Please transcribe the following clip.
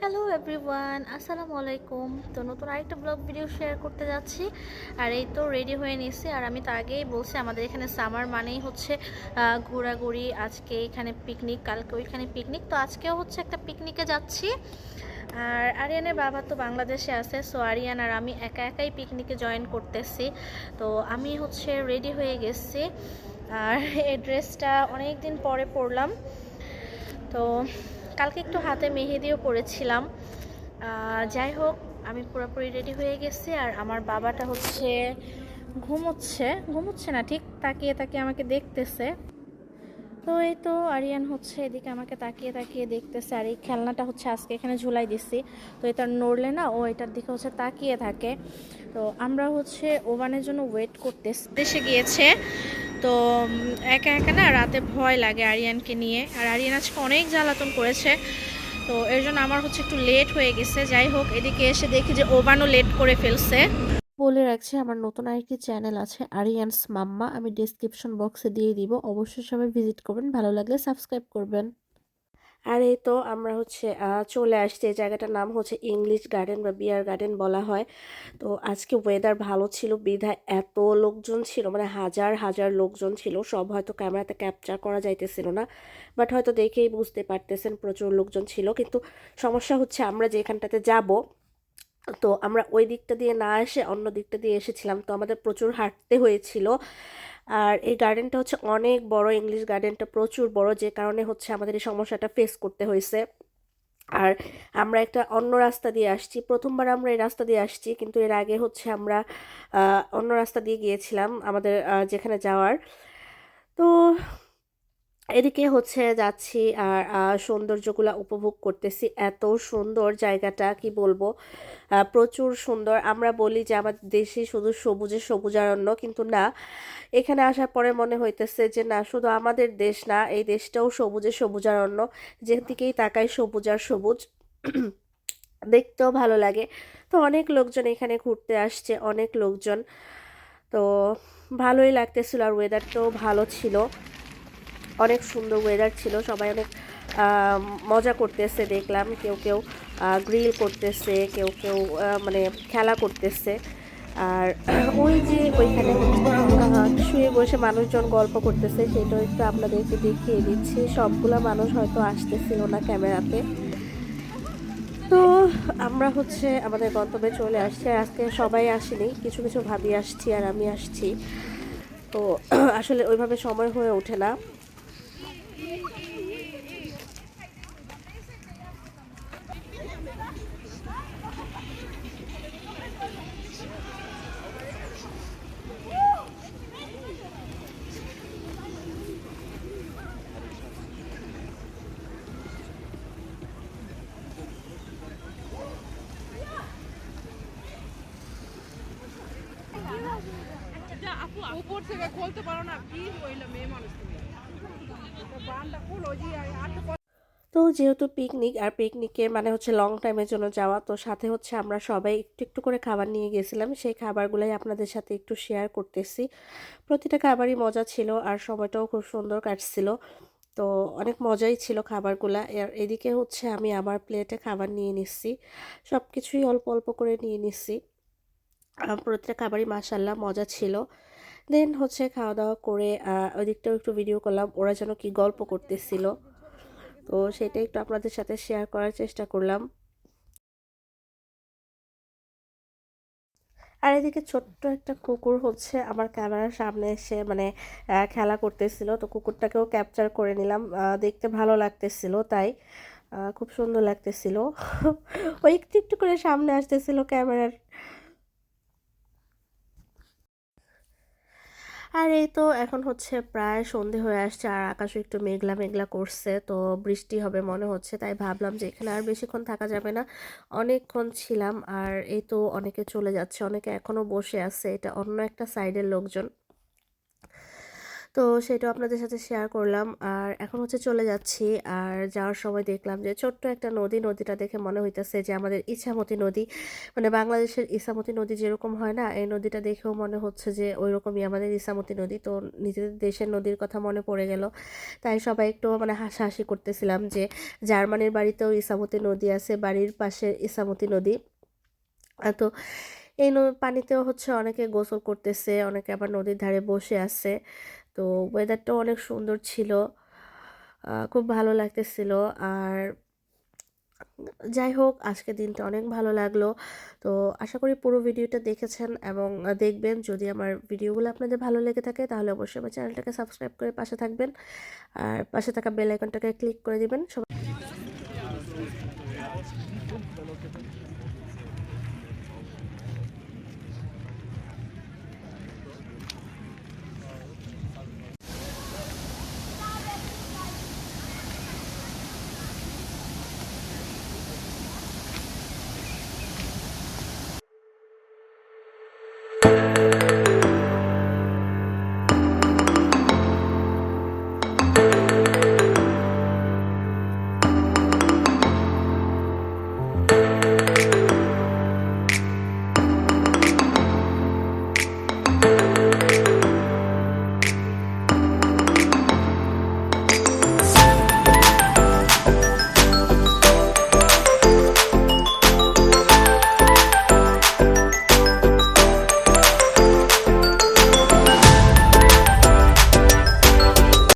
Hello everyone আসসালামু আলাইকুম তো নতুন আরেকটা ব্লগ ভিডিও শেয়ার করতে যাচ্ছি। আর এই তো রেডি হয়ে নিয়েছি। আর আমি তো আগেই বলছি, আমাদের এখানে সামার মানেই হচ্ছে ঘোরাঘুরি। আজকে এখানে পিকনিক কালকে ওইখানে পিকনিক তো আজকেও হচ্ছে একটা পিকনিকে যাচ্ছি। আর আরিয়ানের বাবা তো বাংলাদেশে আছে সো আরিয়ান আর আমি একা একাই পিকনিকে জয়েন করতেছি। তো আমি হচ্ছে রেডি হয়ে গেছি। আর এই ড্রেসটা অনেক দিন পরে পরলাম। তো কালকে একটু হাতে মেহেদিও পরেছিলাম। যাই হোক, আমি পুরোপুরি রেডি হয়ে গেছি আর আমার বাবাটা হচ্ছে ঘুমোচ্ছে। ঘুমোচ্ছে না, ঠিক তাকিয়ে তাকিয়ে আমাকে দেখতেছে। তো এই তো আরিয়ান হচ্ছে এদিকে আমাকে তাকিয়ে তাকিয়ে দেখতেছে আর এই খেলনাটা হচ্ছে আজকে এখানে ঝুলাই দিছি। তো এটা নড়লে না ও এটার দিকে হচ্ছে তাকিয়ে থাকে। তো আমরা হচ্ছে ওভানের জন্য ওয়েট করতে দেশে গিয়েছে। তো একা একা না রাতে ভয় লাগে আরিয়ানকে নিয়ে। আর আরিয়ান আজকে অনেক জ্বালাতন করেছে, তো এর জন্য আমার হচ্ছে একটু লেট হয়ে গেছে। যাই হোক, এদিকে এসে দেখি যে ওভানও লেট করে ফেলছে। বলে রাখছি, আমার নতুন আরেকটি চ্যানেল আছে, আরিয়ানস মাম্মা। আমি ডিসক্রিপশন বক্সে দিয়ে দিব। অবশ্যই সবাই ভিজিট করবেন। ভালো লাগলে সাবস্ক্রাইব করবেন। আর এই তো আমরা হচ্ছে চলে আসছি। এই জায়গাটার নাম হচ্ছে ইংলিশ গার্ডেন বা বিয়ার গার্ডেন বলা হয়। তো আজকে ওয়েদার ভালো ছিল, বিধায় এত লোকজন ছিল মানে হাজার হাজার লোকজন ছিল। সব হয়তো ক্যামেরাতে ক্যাপচার করা যাইতেছিল না। বাট হয়তো দেখেই বুঝতে পারতেছেন প্রচুর লোকজন ছিল। কিন্তু সমস্যা হচ্ছে আমরা যেখানটাতে যাব, তো আমরা ওই দিকটা দিয়ে না এসে অন্য দিকটা দিয়ে এসেছিলাম। তো আমাদের প্রচুর হাঁটতে হয়েছিল। আর এই গার্ডেনটা হচ্ছে অনেক বড় ইংলিশ গার্ডেনটা প্রচুর বড়, যে কারণে হচ্ছে আমাদের এই সমস্যাটা ফেস করতে হয়েছে। আর আমরা একটা অন্য রাস্তা দিয়ে আসছি, প্রথমবার আমরা এই রাস্তা দিয়ে আসছি, কিন্তু এর আগে হচ্ছে আমরা অন্য রাস্তা দিয়ে গিয়েছিলাম আমাদের যেখানে যাওয়ার। তো এদিকে হচ্ছে যাচ্ছি আর সৌন্দর্যগুলা উপভোগ করতেছি। এত সুন্দর জায়গাটা, কি বলব? প্রচুর সুন্দর। আমরা বলি যে আমাদের দেশে শুধু সবুজে সবুজারণ্য, কিন্তু না, এখানে আসার পরে মনে হইতেছে যে না, শুধু আমাদের দেশ না, এই দেশটাও সবুজে সবুজারণ্য। যেদিকেই তাকাই সবুজ আর সবুজ, দেখতেও ভালো লাগে। তো অনেক লোকজন এখানে ঘুরতে আসছে, অনেক লোকজন। তো ভালোই লাগতেছিল আর ওয়েদারটাও ভালো ছিল। অনেক সুন্দর ওয়েদার ছিল, সবাই অনেক মজা করতেছে দেখলাম, কেউ কেউ গ্রিল করতেছে, কেউ কেউ মানে খেলা করতেছে। আর ওই যে ওইখানে শুয়ে বসে মানুষজন গল্প করতেছে সেটা একটু আপনাদেরকে দেখিয়ে দিচ্ছি। সবগুলো মানুষ হয়তো আসতেছিল না ক্যামেরাতে। তো আমরা হচ্ছে আমাদের গন্তব্যে চলে আসছি, আর আজকে সবাই আসেনি, কিছু কিছু ভাবি আসছি আর আমি আসছি। তো আসলে ওইভাবে সময় হয়ে ওঠে না। উপর থেকে খুলতে পারো না কি হইল মেয়ে মানুষ তুমি তো বানটা খুলো যে আটটা তো যেহেতু পিকনিক আর পিকনিকে মানে হচ্ছে লং টাইমের জন্য যাওয়া, তো সাথে হচ্ছে আমরা সবাই একটু একটু করে খাবার নিয়ে গেছিলাম। সেই খাবারগুলাই আপনাদের সাথে একটু শেয়ার করতেছি। প্রতিটা খাবারই মজা ছিল, আর সময়টাও খুব সুন্দর কাটছিল। তো অনেক মজাই ছিল খাবারগুলা। আর এদিকে হচ্ছে আমি আমার প্লেটে খাবার নিয়ে নিচ্ছি। সব কিছুই অল্প অল্প করে নিয়ে নিচ্ছি। প্রতিটা খাবারই মাসাল্লাহ মজা ছিল। দেন হচ্ছে খাওয়া দাওয়া করে ওই দিকটাও একটু ভিডিও করলাম, ওরা যেন কি গল্প করতেছিল। তো সেটা একটু আপনাদের সাথে শেয়ার করার চেষ্টা করলাম। আর এদিকে ছোট্ট একটা কুকুর হচ্ছে আমার ক্যামেরার সামনে এসে মানে খেলা করতেছিল। তো কুকুরটাকেও ক্যাপচার করে নিলাম। দেখতে ভালো লাগতেছিল তাই। খুব সুন্দর লাগতেছিল। ও একটু একটু করে সামনে আসতেছিল ক্যামেরার। আর এই তো এখন হচ্ছে প্রায় সন্ধে হয়ে আসছে আর আকাশও একটু মেঘলা মেঘলা করছে, তো বৃষ্টি হবে মনে হচ্ছে, তাই ভাবলাম যে এখানে আর বেশিক্ষণ থাকা যাবে না। অনেকক্ষণ ছিলাম আর এই তো অনেকে চলে যাচ্ছে, অনেকে এখনও বসে আছে, এটা অন্য একটা সাইডের লোকজন। তো সেটাও আপনাদের সাথে শেয়ার করলাম। আর এখন হচ্ছে চলে যাচ্ছি। আর যাওয়ার সময় দেখলাম যে ছোট্ট একটা নদী, নদীটা দেখে মনে হইতেছে যে আমাদের ইছামতি নদী। মানে বাংলাদেশের ইসামতি নদী যেরকম হয় না, এই নদীটা দেখেও মনে হচ্ছে যে ওই রকমই আমাদের ইসামতি নদী। তো নিজেদের দেশের নদীর কথা মনে পড়ে গেল। তাই সবাই একটু মানে হাসাহাসি করতেছিলাম যে জার্মানির বাড়িতেও ইসামতি নদী আছে, বাড়ির পাশে ইসামতি নদী। তো এই পানিতেও হচ্ছে অনেকে গোসল করতেছে, অনেকে আবার নদীর ধারে বসে আছে। তো ওয়েদারটাও অনেক সুন্দর ছিল। খুব ভালো লাগতেছিল। আর যাই হোক আজকে দিনটা অনেক ভালো লাগল। তো আশা করি পুরো ভিডিওটা দেখেছেন এবং দেখবেন। যদি আমার ভিডিওগুলো আপনাদের ভালো লেগে থাকে, তাহলে অবশ্যই আমার চ্যানেলটাকে সাবস্ক্রাইব করে পাশে থাকবেন। আর পাশে থাকা বেল আইকনটাকে ক্লিক করে দিবেন। সবাই